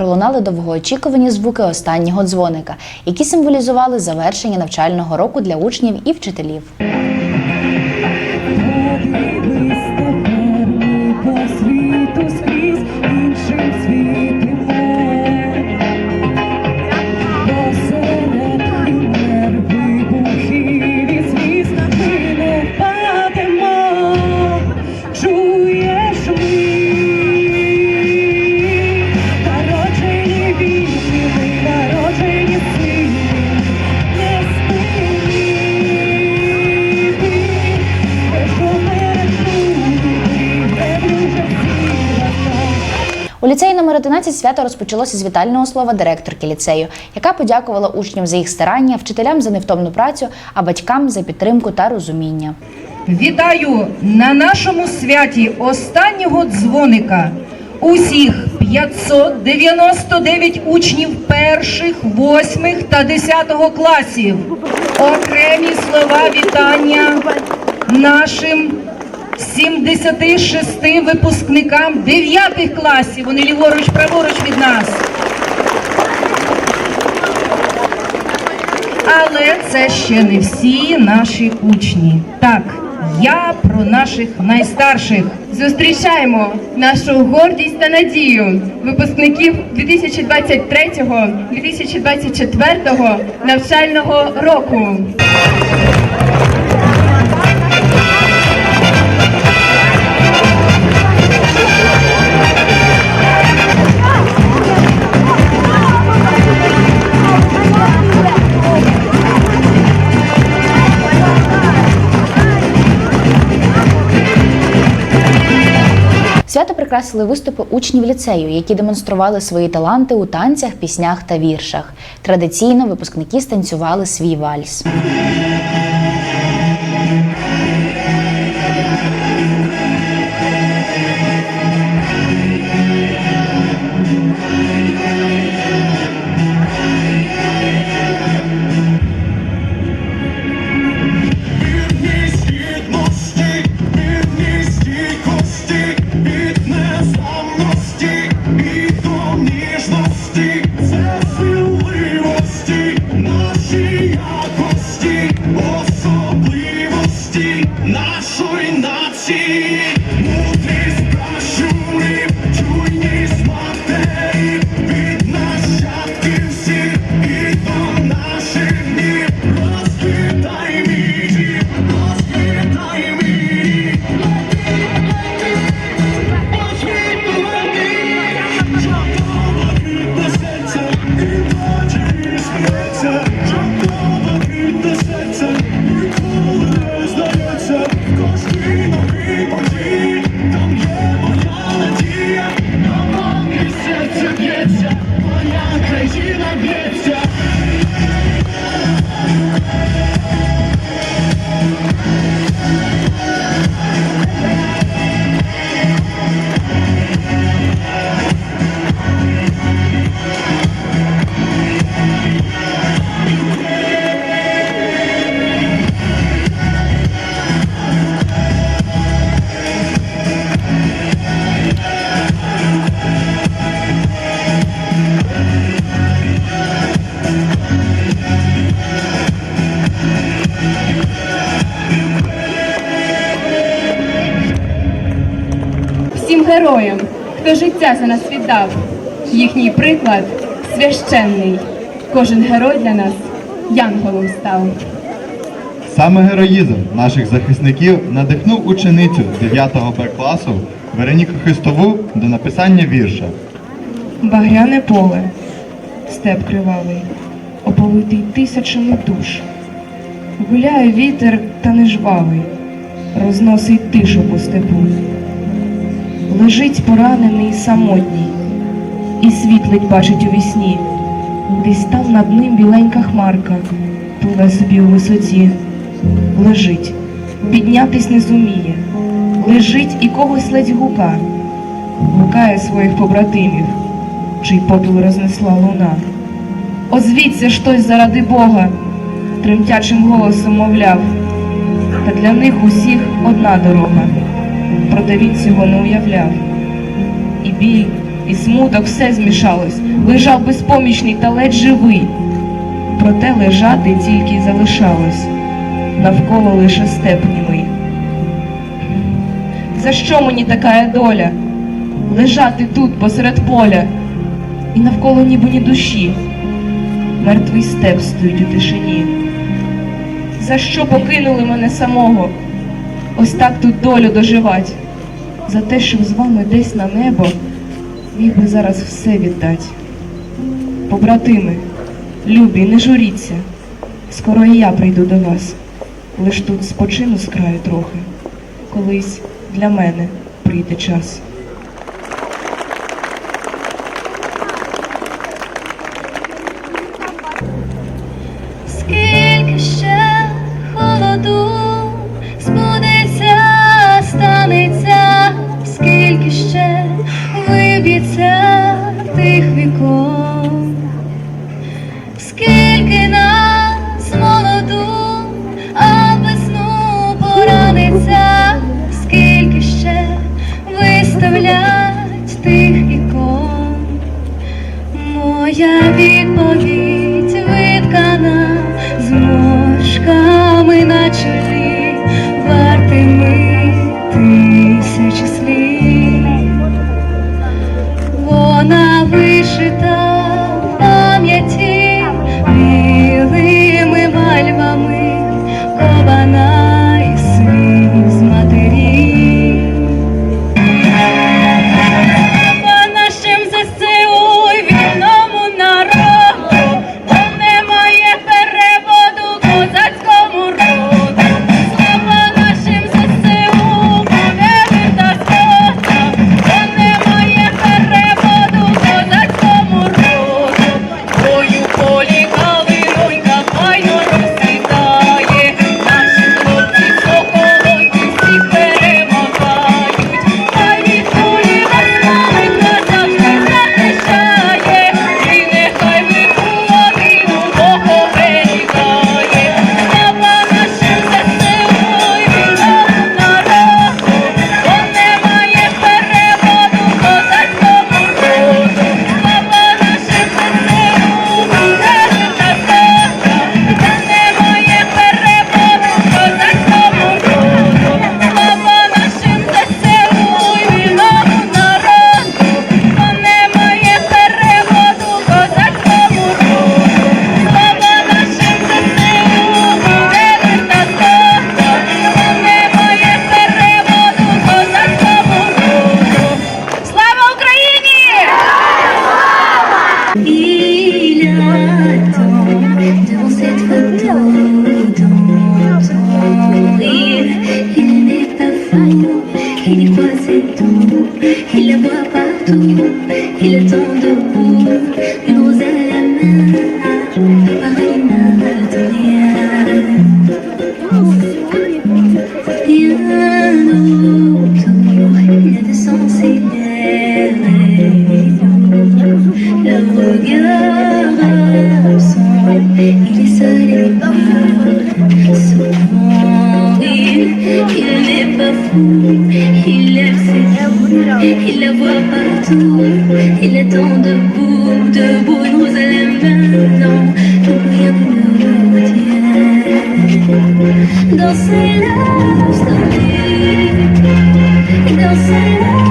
Пролунали довгоочікувані звуки останнього дзвоника, які символізували завершення навчального року для учнів і вчителів. 11 свято розпочалося з вітального слова директорки ліцею, яка подякувала учням за їх старання, вчителям за невтомну працю, а батькам за підтримку та розуміння. Вітаю на нашому святі останнього дзвоника усіх 599 учнів перших, восьмих та десятого класів. Окремі слова вітання нашим 76 випускникам 9 класів. Вони ліворуч, праворуч від нас. Але це ще не всі наші учні. Так, я про наших найстарших. Зустрічаємо нашу гордість та надію випускників 2023-2024 навчального року. Свято прикрасили виступи учнів ліцею, які демонстрували свої таланти у танцях, піснях та віршах. Традиційно випускники станцювали свій вальс. Всім героям, хто життя за нас віддав, їхній приклад священний. Кожен герой для нас янголом став. Саме героїзм наших захисників надихнув ученицю 9 Б класу Вероніку Хистову до написання вірша. Багряне поле, степ кривавий, оповитий тисячами душ. Гуляє вітер та нежвавий, розносить тишу по степу. Лежить поранений і самотній, і світлить бачить у вісні. Десь там над ним біленька хмарка, пливе собі у висоті. Лежить, піднятись не зуміє, лежить і когось ледь гука, гукає своїх побратимів, чий подул рознесла луна. Озвіться щось заради Бога, тремтячим голосом мовляв, та для них усіх одна дорога, проте цього не уявляв. І біль, і смуток все змішалось. Лежав безпомічний та ледь живий. Проте лежати тільки й залишалось. Навколо лише степ німий. За що мені така доля? Лежати тут посеред поля, і навколо ніби ні душі. Мертвий степ стоїть у тишині. За що покинули мене самого? Ось так тут долю доживать. За те, щоб з вами десь на небо міг би зараз все віддать. Побратими, любі, не журіться. Скоро і я прийду до вас. Лиш тут спочину з краю трохи. Колись для мене прийде час. যাবে পদে il ses tout, il la voit partout, il attend debout, une rose à la main, pareil n'attend rien. Autour, il a de sens et. Le regard absent, il est seul et pas souvent here. He lived before. He ses it. Il la voit partout. Il attend debout, debout. Jérusalem maintenant. Tout rien ne le retient. Dans ses lèvres, dans ses.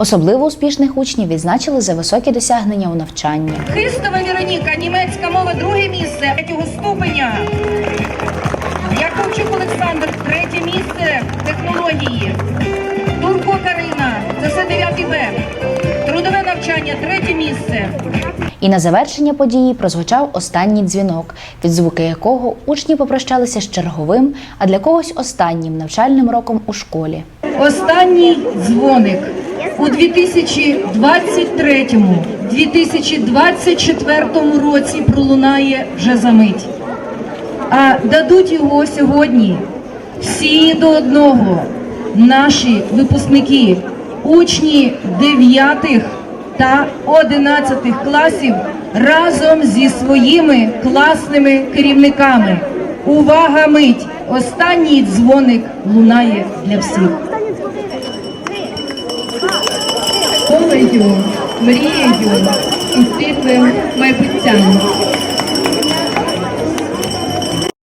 Особливо успішних учнів відзначили за високі досягнення у навчанні. Хистова Вероніка, німецька мова, друге місце, третього ступеня. Яковчук Олександр, третє місце технології. Турко Карина, це все 9 Б. Трудове навчання, третє місце. І на завершення події прозвучав останній дзвінок, від звуки якого учні попрощалися з черговим, а для когось останнім навчальним роком у школі. Останній дзвоник у 2023-2024 році пролунає вже за мить. А дадуть його сьогодні всі до одного наші випускники, учні 9 та 11 класів разом зі своїми класними керівниками. Увага мить! Останній дзвоник лунає для всіх. Школою, мрією і світлим майбуттям.